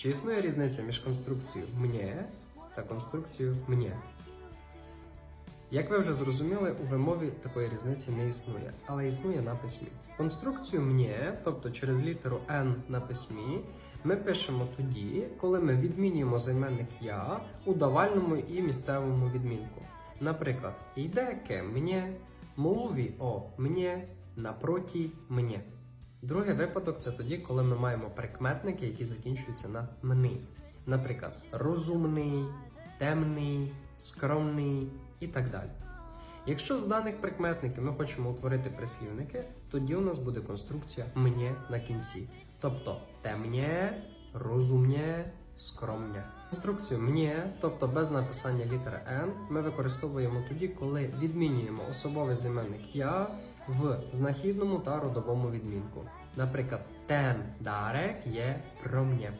Чи існує різниця між конструкцією «мне» та конструкцією «мне»? Як ви вже зрозуміли, у вимові такої різниці не існує, але існує на письмі. Конструкцію «мне», тобто через літеру «н» на письмі, ми пишемо тоді, коли ми відмінюємо займенник я у давальному і місцевому відмінку. Наприклад, йде ке мне, mówi о мне, напроти мне. Другий випадок це тоді, коли ми маємо прикметники, які закінчуються на мни. Наприклад, розумний, темний, скромний і так далі. Якщо з даних прикметників ми хочемо утворити прислівники, тоді у нас буде конструкція «мне» на кінці. Тобто темнє, розумнє, скромнє. Конструкцію «мне», тобто без написання літери «н», ми використовуємо тоді, коли відмінюємо особовий займенник я в знахідному та родовому відмінку. Наприклад, ten дарек є про mnie.